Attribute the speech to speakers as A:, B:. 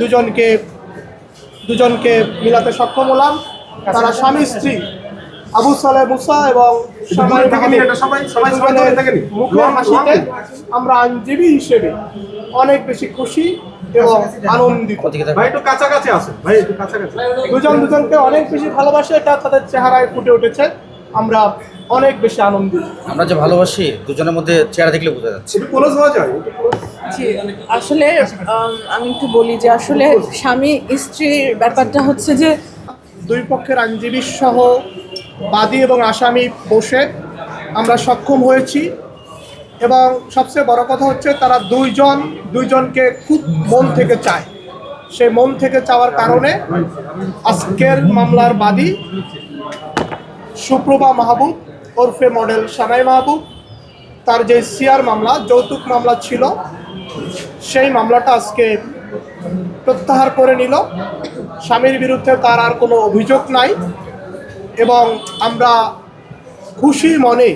A: দুজনকে দুজনকে মিলাতে সক্ষম হলাম। তারা স্বামী স্ত্রী আবু সালে মুসা এবং। মুখের হাসিতে আমরা আইনজীবী হিসেবে অনেক বেশি খুশি এবং আনন্দিত।
B: ভাই একটু কাছাকাছি আসেন। ভাই একটু কাছাকাছি
A: দুজন দুজনকে অনেক বেশি ভালোবাসে এটা তাদের চেহারায় ফুটে উঠেছে। আমরা অনেক বেশি আনন্দিত।
C: আমরা যে ভালোবাসি দুজনের মধ্যে চেহারা দেখলে বোঝা যাচ্ছে।
B: একটু ক্লোজ হওয়া যায়
D: জি আসলে আমি একটু বলি যে আসলে স্বামী স্ত্রীর ব্যাপারটা হচ্ছে যে
A: দুই পক্ষের আইনজীবী সহ বাদী এবং আসামি বসে আমরা সক্ষম হয়েছি এবং সবচেয়ে বড় কথা হচ্ছে তারা দুইজন দুইজনকে খুব মন থেকে চায়। সেই মন থেকে চাওয়ার কারণে আজকের মামলার বাদী সুপ্রভা মাহবুব ওরফে মডেল সানাই মাহবুব। তার যে সিআর মামলা যৌতুক মামলা ছিল সেই মামলাটা আজকে প্রত্যাহার করে নিল। স্বামীর বিরুদ্ধে তার আর কোনো অভিযোগ নাই এবং আমরা খুশি মনে